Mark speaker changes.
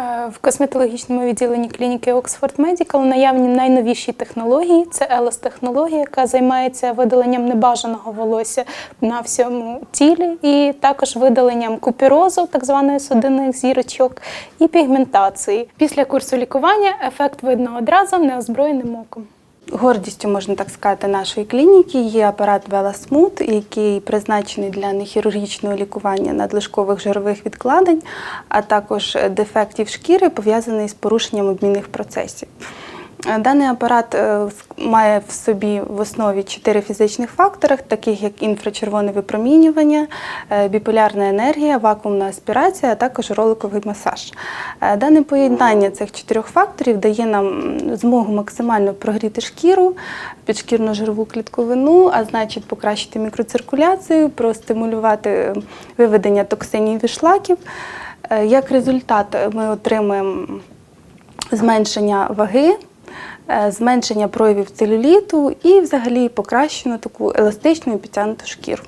Speaker 1: Е, В косметологічному відділенні клініки Oxford Medical наявні найновіші технології. Це елос-технологія, яка займається видаленням небажаного волосся на всьому тілі, і також видаленням купірозу, так званої судинних зірочок, і пігментації. Після курсу лікування ефект видно одразу неозброєним оком.
Speaker 2: Гордістю, можна так сказати, нашої клініки є апарат Веласмут, який призначений для нехірургічного лікування надлишкових жирових відкладень, а також дефектів шкіри, пов'язаний з порушенням обмінних процесів. Е, Даний апарат е, має в собі в основі чотири фізичних фактори, таких як інфрачервоне випромінювання, е, біполярна енергія, вакуумна аспірація, а також роликовий масаж. Дане поєднання цих чотирьох факторів дає нам змогу максимально прогріти шкіру, підшкірну жирову клітковину, а значить покращити мікроциркуляцію, простимулювати виведення токсинів і шлаків. Як результат ми отримуємо зменшення ваги, зменшення проявів целюліту і взагалі покращену таку еластичну і підтягнуту шкіру.